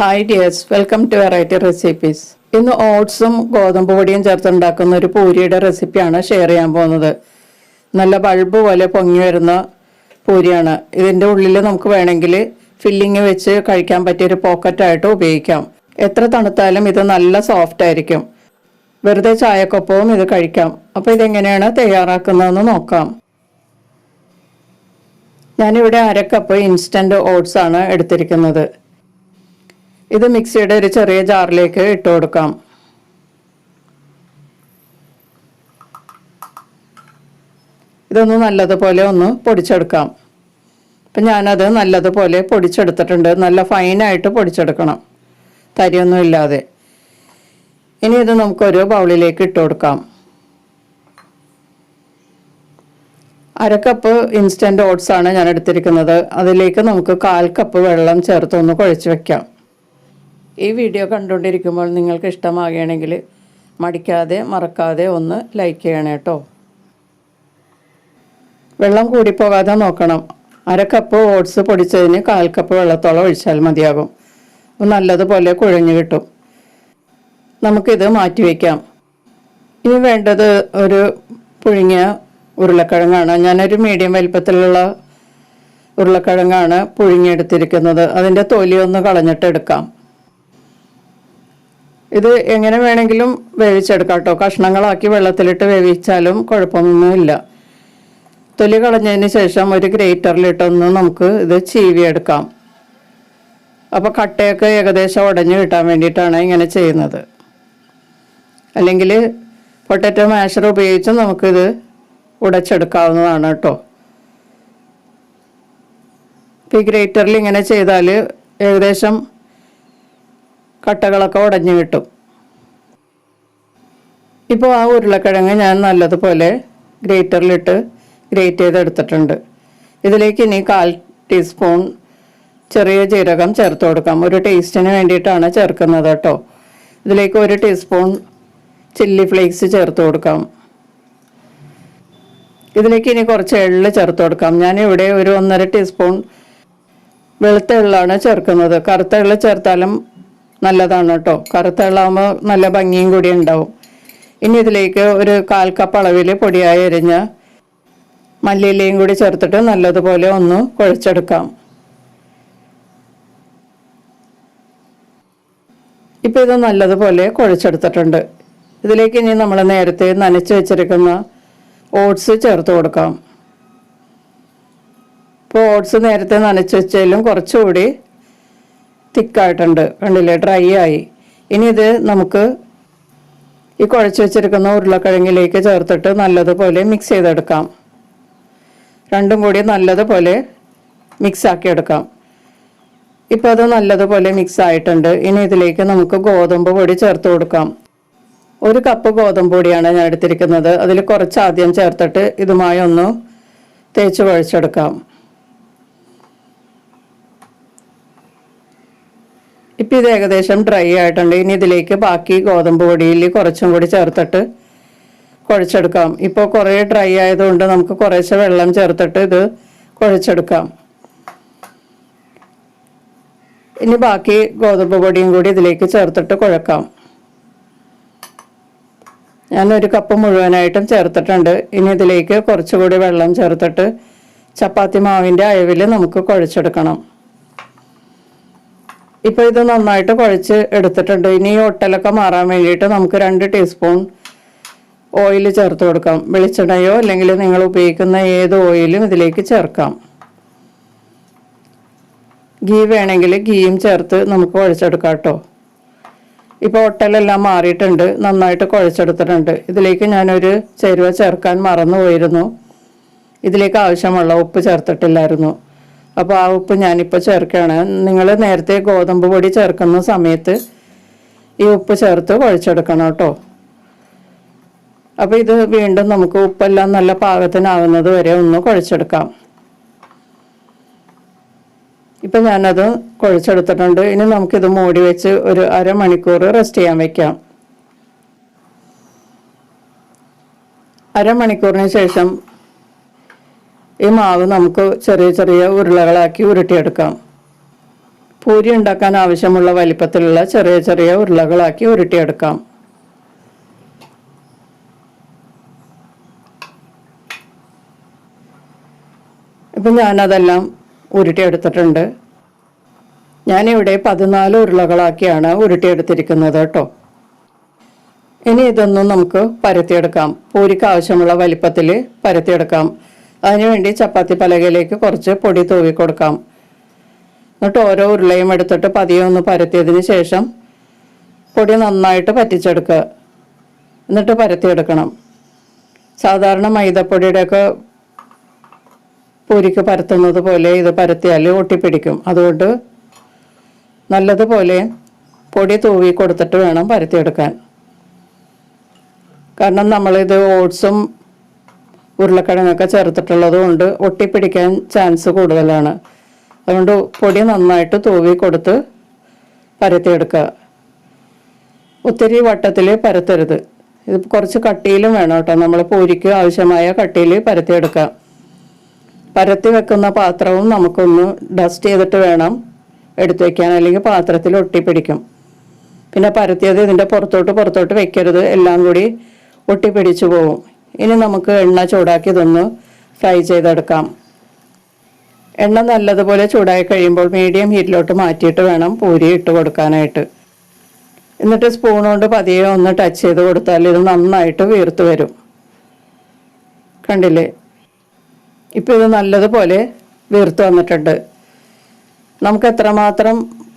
Hi dears welcome to variety recipes ഇന്ന് ഓട്സും ഗോതമ്പ് പൊടിയും ചേർത്തുണ്ടാക്കുന്ന ഒരു പൂരിയുടെ റെസിപ്പിയാണ് ഷെയർ ചെയ്യാൻ പോകുന്നത്. നല്ല ബൾബ് പോലെ പൊങ്ങി വരുന്ന പൂരിയാണ്. ഇതിന്റെ ഉള്ളിൽ നമുക്ക് വേണമെങ്കിൽ ഫില്ലിങ് വെച്ച് കഴിക്കാൻ പറ്റിയ പറ്റിയൊരു പോക്കറ്റായിട്ട് ഉപയോഗിക്കാം. എത്ര തണുത്താലും ഇത് നല്ല സോഫ്റ്റ് ആയിരിക്കും. വെറുതെ ചായക്കൊപ്പവും ഇത് കഴിക്കാം. അപ്പോൾ ഇതെങ്ങനെയാണ് തയ്യാറാക്കുന്നതെന്ന് നോക്കാം. ഞാനിവിടെ അരക്കപ്പ് കപ്പ് ഇൻസ്റ്റന്റ് ഓട്സ് ആണ് എടുത്തിരിക്കുന്നത്. ഇത് മിക്സിയുടെ ഒരു ചെറിയ ജാറിലേക്ക് ഇട്ട് കൊടുക്കാം. ഇതൊന്ന് നല്ലതുപോലെ ഒന്ന് പൊടിച്ചെടുക്കാം. അപ്പം ഞാനത് നല്ലതുപോലെ പൊടിച്ചെടുത്തിട്ടുണ്ട്. നല്ല ഫൈനായിട്ട് പൊടിച്ചെടുക്കണം. തരിയൊന്നും ഇല്ലാതെ. ഇനി ഇത് നമുക്കൊരു ബൗളിലേക്ക് ഇട്ട് കൊടുക്കാം. അര കപ്പ് ഇൻസ്റ്റന്റ് ഓട്സ് ആണ് ഞാൻ എടുത്തിരിക്കുന്നത്. അതിലേക്ക് നമുക്ക് കാൽ കപ്പ് വെള്ളം ചേർത്തൊന്ന് കുഴച്ച് വെക്കാം. ഈ വീഡിയോ കണ്ടുകൊണ്ടിരിക്കുമ്പോൾ നിങ്ങൾക്ക് ഇഷ്ടമാകുകയാണെങ്കിൽ മടിക്കാതെ മറക്കാതെ ഒന്ന് ലൈക്ക് ചെയ്യണേ കേട്ടോ വെള്ളം കൂടിപ്പോകാതെ നോക്കണം. അര കപ്പ് ഓട്സ് പൊടിച്ചതിന് കാൽ കപ്പ് വെള്ളത്തോളം ഒഴിച്ചാൽ മതിയാകും. നല്ലതുപോലെ കുഴഞ്ഞു കിട്ടും. നമുക്കിത് മാറ്റി വയ്ക്കാം ഇനി വേണ്ടത് ഒരു പുഴുങ്ങിയ ഉരുളക്കിഴങ്ങാണ്. ഞാനൊരു മീഡിയം വലിപ്പത്തിലുള്ള ഉരുളക്കിഴങ്ങാണ് പുഴുങ്ങിയെടുത്തിരിക്കുന്നത്. അതിന്റെ തൊലി ഒന്ന് കളഞ്ഞിട്ട് എടുക്കാം. ഇത് എങ്ങനെ വേണമെങ്കിലും വേവിച്ചെടുക്കാം കേട്ടോ കഷ്ണങ്ങളാക്കി വെള്ളത്തിലിട്ട് വേവിച്ചാലും കുഴപ്പമൊന്നുമില്ല. തൊലി കളഞ്ഞതിന് ശേഷം ഒരു ഗ്രേറ്ററിലിട്ടൊന്ന് നമുക്ക് ഇത് ചീവിയെടുക്കാം. അപ്പോൾ കട്ടയൊക്കെ ഏകദേശം ഉടഞ്ഞു കിട്ടാൻ വേണ്ടിയിട്ടാണ് ഇങ്ങനെ ചെയ്യുന്നത്. അല്ലെങ്കിൽ പൊട്ടറ്റോ മാഷർ ഉപയോഗിച്ച് നമുക്കിത് ഉടച്ചെടുക്കാവുന്നതാണ് കേട്ടോ. ഇപ്പോൾ ഈ ഗ്രേറ്ററിൽ ഇങ്ങനെ ചെയ്താൽ ഏകദേശം കട്ടകളൊക്കെ ഉടഞ്ഞു കിട്ടും. ഇപ്പോൾ ആ ഉരുളക്കിഴങ്ങ് ഞാൻ നല്ലതുപോലെ ഗ്രേറ്ററിലിട്ട് ഗ്രേറ്റ് ചെയ്തെടുത്തിട്ടുണ്ട്. ഇതിലേക്ക് ഇനി കാൽ ടീസ്പൂൺ ചെറിയ ജീരകം ചേർത്ത് കൊടുക്കാം. ഒരു ടേസ്റ്റിന് വേണ്ടിയിട്ടാണ് ചേർക്കുന്നത് കേട്ടോ. ഇതിലേക്ക് ഒരു ടീസ്പൂൺ ചില്ലി ഫ്ലേക്സ് ചേർത്ത് കൊടുക്കാം. ഇതിലേക്ക് ഇനി കുറച്ച് എള്ള് ചേർത്ത് കൊടുക്കാം. ഞാൻ ഇവിടെ ഒരു ഒന്നര ടീസ്പൂൺ വെളുത്ത എള്ളാണ് ചേർക്കുന്നത്. കറുത്ത എള്ള് ചേർത്താലും നല്ലതാണ് കേട്ടോ. കറുത്ത എള്ളാകുമ്പോൾ നല്ല ഭംഗിയും കൂടി ഉണ്ടാവും. ഇനി ഇതിലേക്ക് ഒരു കാൽ കപ്പ് അളവിൽ പൊടിയായി എരിഞ്ഞ മല്ലിയിലയും കൂടി ചേർത്തിട്ട് നല്ലതുപോലെ ഒന്ന് കുഴച്ചെടുക്കാം. ഇപ്പോൾ ഇത് നല്ലതുപോലെ കുഴച്ചെടുത്തിട്ടുണ്ട്. ഇതിലേക്ക് ഇനി നമ്മൾ നേരത്തെ നനച്ച് വെച്ചിരിക്കുന്ന ഓട്സ് ചേർത്ത് കൊടുക്കാം. ഇപ്പോൾ ഓട്സ് നേരത്തെ നനച്ച് വെച്ചാലും കുറച്ചുകൂടി തിക്കായിട്ടുണ്ട്. കണ്ടില്ലേ ഡ്രൈ ആയി. ഇനി ഇത് നമുക്ക് ഈ കുഴച്ച് വെച്ചിരിക്കുന്ന ഉരുളക്കിഴങ്ങിലേക്ക് ചേർത്തിട്ട് നല്ലതുപോലെ മിക്സ് ചെയ്തെടുക്കാം. രണ്ടും കൂടി നല്ലതുപോലെ മിക്സ് ആക്കി എടുക്കാം ഇപ്പോൾ അത് നല്ലതുപോലെ മിക്സ് ആയിട്ടുണ്ട്. ഇനി ഇതിലേക്ക് നമുക്ക് ഗോതമ്പ് പൊടി ചേർത്ത് കൊടുക്കാം. ഒരു കപ്പ് ഗോതമ്പ് പൊടിയാണ് ഞാൻ എടുത്തിരിക്കുന്നത്. അതിൽ കുറച്ച് ആദ്യം ചേർത്തിട്ട് ഇതുമായി ഒന്ന് തേച്ച് കുഴച്ചെടുക്കാം ഇപ്പം ഇത് ഏകദേശം ഡ്രൈ ആയിട്ടുണ്ട്. ഇനി ഇതിലേക്ക് ബാക്കി ഗോതമ്പ് പൊടിയിൽ കുറച്ചും കൂടി ചേർത്തിട്ട് കുഴച്ചെടുക്കാം. ഇപ്പോൾ കുറേ ഡ്രൈ ആയതുകൊണ്ട് നമുക്ക് കുറേശ്ശെ വെള്ളം ചേർത്തിട്ട് ഇത് കുഴച്ചെടുക്കാം. ഇനി ബാക്കി ഗോതമ്പ് പൊടിയും കൂടി ഇതിലേക്ക് ചേർത്തിട്ട് കുഴക്കാം. ഞാൻ ഒരു കപ്പ് മുഴുവനായിട്ടും ചേർത്തിട്ടുണ്ട്. ഇനി ഇതിലേക്ക് കുറച്ചുകൂടി വെള്ളം ചേർത്തിട്ട് ചപ്പാത്തി മാവിന്റെ അയവിൽ നമുക്ക് കുഴച്ചെടുക്കണം. ഇപ്പോൾ ഇത് നന്നായിട്ട് കുഴച്ച് എടുത്തിട്ടുണ്ട്. ഇനി ഒട്ടലൊക്കെ മാറാൻ വേണ്ടിയിട്ട് നമുക്ക് രണ്ട് ടീസ്പൂൺ ഓയിൽ ചേർത്ത് കൊടുക്കാം. വെളിച്ചെണ്ണയോ അല്ലെങ്കിൽ നിങ്ങൾ ഉപയോഗിക്കുന്ന ഏത് ഓയിലും ഇതിലേക്ക് ചേർക്കാം. ഗീ വേണമെങ്കിൽ ഗീയും ചേർത്ത് നമുക്ക് കുഴച്ചെടുക്കാം കേട്ടോ. ഇപ്പോൾ ഒട്ടലെല്ലാം മാറിയിട്ടുണ്ട്. നന്നായിട്ട് കുഴച്ചെടുത്തിട്ടുണ്ട്. ഇതിലേക്ക് ഞാനൊരു ചേരുവ ചേർക്കാൻ മറന്നു പോയിരുന്നു ഇതിലേക്ക് ആവശ്യമുള്ള ഉപ്പ് ചേർത്തിട്ടില്ലായിരുന്നു. അപ്പോൾ ആ ഉപ്പ് ഞാനിപ്പോൾ ചേർക്കുകയാണ്. നിങ്ങൾ നേരത്തെ ഗോതമ്പ് പൊടി ചേർക്കുന്ന സമയത്ത് ഈ ഉപ്പ് ചേർത്ത് കുഴച്ചെടുക്കണം കേട്ടോ. അപ്പോൾ ഇത് വീണ്ടും നമുക്ക് ഉപ്പെല്ലാം നല്ല പാകത്തിനാവുന്നത് വരെ ഒന്ന് കുഴച്ചെടുക്കാം. ഇപ്പം ഞാനത് കുഴച്ചെടുത്തിട്ടുണ്ട്. ഇനി നമുക്കിത് മൂടി വെച്ച് ഒരു അരമണിക്കൂർ റെസ്റ്റ് ചെയ്യാൻ വെക്കാം. അരമണിക്കൂറിന് ശേഷം ഈ മാവ് നമുക്ക് ചെറിയ ചെറിയ ഉരുളകളാക്കി ഉരുട്ടിയെടുക്കാം. പൂരി ഉണ്ടാക്കാൻ ആവശ്യമുള്ള വലിപ്പത്തിലുള്ള ചെറിയ ചെറിയ ഉരുളകളാക്കി ഉരുട്ടിയെടുക്കാം. ഇപ്പം ഞാനതെല്ലാം ഉരുട്ടിയെടുത്തിട്ടുണ്ട്. ഞാനിവിടെ പതിനാല് ഉരുളകളാക്കിയാണ് ഉരുട്ടിയെടുത്തിരിക്കുന്നത് കേട്ടോ. ഇനി ഇതൊന്നും നമുക്ക് പരത്തിയെടുക്കാം. പൂരിക്ക് ആവശ്യമുള്ള വലിപ്പത്തിൽ പരത്തിയെടുക്കാം. അതിനുവേണ്ടി ചപ്പാത്തി പലകയിലേക്ക് കുറച്ച് പൊടി തൂവി കൊടുക്കാം. എന്നിട്ട് ഓരോ ഉരുളയും എടുത്തിട്ട് പതിയെ ഒന്ന് പരത്തിയതിന് ശേഷം പൊടി നന്നായിട്ട് പറ്റിച്ചെടുക്കുക എന്നിട്ട് പരത്തിയെടുക്കണം. സാധാരണ മൈദപ്പൊടിയുടെയൊക്കെ പൂരിക്ക് പരത്തുന്നത് പോലെ ഇത് പരത്തിയാൽ ഒട്ടിപ്പിടിക്കും. അതുകൊണ്ട് നല്ലതുപോലെ പൊടി തൂവി കൊടുത്തിട്ട് വേണം പരത്തിയെടുക്കാൻ. കാരണം നമ്മളിത് ഓട്സും ഉരുളക്കിഴങ്ങൊക്കെ ചേർത്തിട്ടുള്ളത് കൊണ്ട് ഒട്ടിപ്പിടിക്കാൻ ചാൻസ് കൂടുതലാണ്. അതുകൊണ്ട് പൊടി നന്നായിട്ട് തൂവി കൊടുത്ത് പരത്തിയെടുക്കുക. ഒത്തിരി വട്ടത്തിൽ പരത്തരുത്. ഇത് കുറച്ച് കട്ടിയിലും വേണം കേട്ടോ. നമ്മൾ പൂരിക്ക് ആവശ്യമായ കട്ടിയിൽ പരത്തിയെടുക്കുക. പരത്തി വെക്കുന്ന പാത്രവും നമുക്കൊന്ന് ഡസ്റ്റ് ചെയ്തിട്ട് വേണം എടുത്തു വയ്ക്കാൻ അല്ലെങ്കിൽ പാത്രത്തിൽ ഒട്ടിപ്പിടിക്കും. പിന്നെ പരത്തിയത് ഇതിന്റെ പുറത്തോട്ട് പുറത്തോട്ട് വെക്കരുത്. എല്ലാം കൂടി ഒട്ടിപ്പിടിച്ചു പോകും ഇനി നമുക്ക് എണ്ണ ചൂടാക്കി ഇതൊന്ന് ഫ്രൈ ചെയ്തെടുക്കാം. എണ്ണ നല്ലതുപോലെ ചൂടായി കഴിയുമ്പോൾ മീഡിയം ഹീറ്റിലോട്ട് മാറ്റിയിട്ട് വേണം പൂരി ഇട്ട് കൊടുക്കാനായിട്ട്. എന്നിട്ട് സ്പൂൺ കൊണ്ട് പതിയെ ഒന്ന് ടച്ച് ചെയ്ത് കൊടുത്താൽ ഇത് നന്നായിട്ട് വീർത്ത് വരും. കണ്ടില്ലേ? ഇപ്പം ഇത് നല്ലതുപോലെ വീർത്ത് വന്നിട്ടുണ്ട്. നമുക്ക് എത്രമാത്രം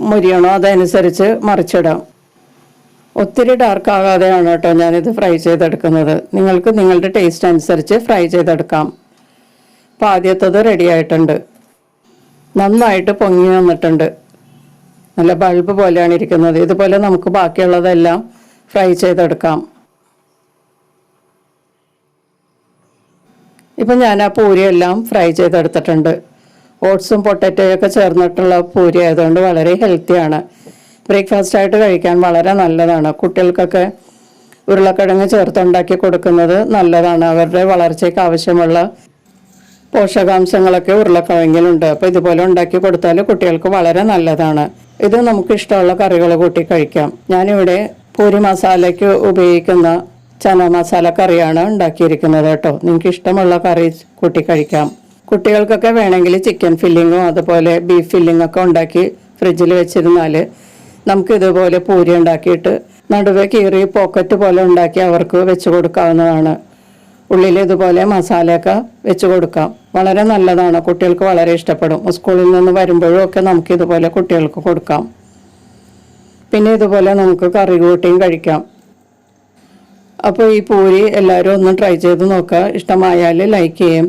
മുരിയണോ അതനുസരിച്ച് മറിച്ചിടാം. ഒത്തിരി ഡാർക്ക് ആകാതെയാണ് കേട്ടോ ഞാനിത് ഫ്രൈ ചെയ്തെടുക്കുന്നത്. നിങ്ങൾക്ക് നിങ്ങളുടെ ടേസ്റ്റ് അനുസരിച്ച് ഫ്രൈ ചെയ്തെടുക്കാം. അപ്പം ആദ്യത്തത് റെഡി ആയിട്ടുണ്ട്. നന്നായിട്ട് പൊങ്ങി വന്നിട്ടുണ്ട്. നല്ല ബൾബ് പോലെയാണ് ഇരിക്കുന്നത്. ഇതുപോലെ നമുക്ക് ബാക്കിയുള്ളതെല്ലാം ഫ്രൈ ചെയ്തെടുക്കാം. ഇപ്പം ഞാൻ ആ പൂരിയെല്ലാം ഫ്രൈ ചെയ്തെടുത്തിട്ടുണ്ട്. ഓട്സും പൊട്ടറ്റോയൊക്കെ ചേർന്നിട്ടുള്ള പൂരി ആയതുകൊണ്ട് വളരെ ഹെൽത്തിയാണ് ബ്രേക്ക്ഫാസ്റ്റ് ആയിട്ട് കഴിക്കാൻ വളരെ നല്ലതാണ്. കുട്ടികൾക്കൊക്കെ ഉരുളക്കിഴങ്ങ് ചേർത്തുണ്ടാക്കി കൊടുക്കുന്നത് നല്ലതാണ്. അവരുടെ വളർച്ചയ്ക്ക് ആവശ്യമുള്ള പോഷകാംശങ്ങളൊക്കെ ഉരുളക്കിഴങ്ങിലുണ്ട്. അപ്പോൾ ഇതുപോലെ ഉണ്ടാക്കി കൊടുത്താൽ കുട്ടികൾക്ക് വളരെ നല്ലതാണ്. ഇത് നമുക്ക് ഇഷ്ടമുള്ള കറികൾ കൂട്ടി കഴിക്കാം. ഞാനിവിടെ പൂരി മസാലയ്ക്ക് ഉപയോഗിക്കുന്ന ചന മസാല കറിയാണ് ഉണ്ടാക്കിയിരിക്കുന്നത് കേട്ടോ. നിങ്ങൾക്ക് ഇഷ്ടമുള്ള കറി കൂട്ടി കഴിക്കാം. കുട്ടികൾക്കൊക്കെ വേണമെങ്കിൽ ചിക്കൻ ഫില്ലിങ്ങും അതുപോലെ ബീഫ് ഫില്ലിങ്ങൊക്കെ ഉണ്ടാക്കി ഫ്രിഡ്ജിൽ വെച്ചിരുന്നാൽ നമുക്ക് ഇതുപോലെ പൂരി ഉണ്ടാക്കിയിട്ട് നടുവെ കീറി പോക്കറ്റ് പോലെ ഉണ്ടാക്കി അവർക്ക് വെച്ച് കൊടുക്കാവുന്നതാണ്. ഉള്ളിൽ ഇതുപോലെ മസാലയൊക്കെ വെച്ച് കൊടുക്കാം. വളരെ നല്ലതാണ്. കുട്ടികൾക്ക് വളരെ ഇഷ്ടപ്പെടും. സ്കൂളിൽ നിന്ന് വരുമ്പോഴും ഒക്കെ നമുക്ക് ഇതുപോലെ കുട്ടികൾക്ക് കൊടുക്കാം. പിന്നെ ഇതുപോലെ നമുക്ക് കറി കൂട്ടിയും കഴിക്കാം. അപ്പോൾ ഈ പൂരി എല്ലാവരും ഒന്ന് ട്രൈ ചെയ്ത് നോക്കുക. ഇഷ്ടമായാൽ ലൈക്ക് ചെയ്യും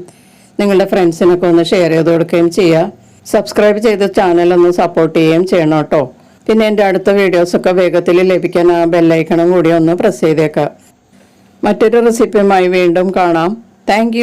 നിങ്ങളുടെ ഫ്രണ്ട്സിനൊക്കെ ഒന്ന് ഷെയർ ചെയ്ത് കൊടുക്കുകയും ചെയ്യുക. സബ്സ്ക്രൈബ് ചെയ്ത് ചാനൽ ഒന്ന് സപ്പോർട്ട് ചെയ്യുകയും ചെയ്യണം കേട്ടോ. പിന്നെ എന്റെ അടുത്ത വീഡിയോസൊക്കെ വേഗത്തിൽ ലഭിക്കാൻ ആ ബെല്ലൈക്കണം കൂടി ഒന്ന് പ്രസ് ചെയ്തേക്കാം. മറ്റൊരു റെസിപ്പിയുമായി വീണ്ടും കാണാം. താങ്ക്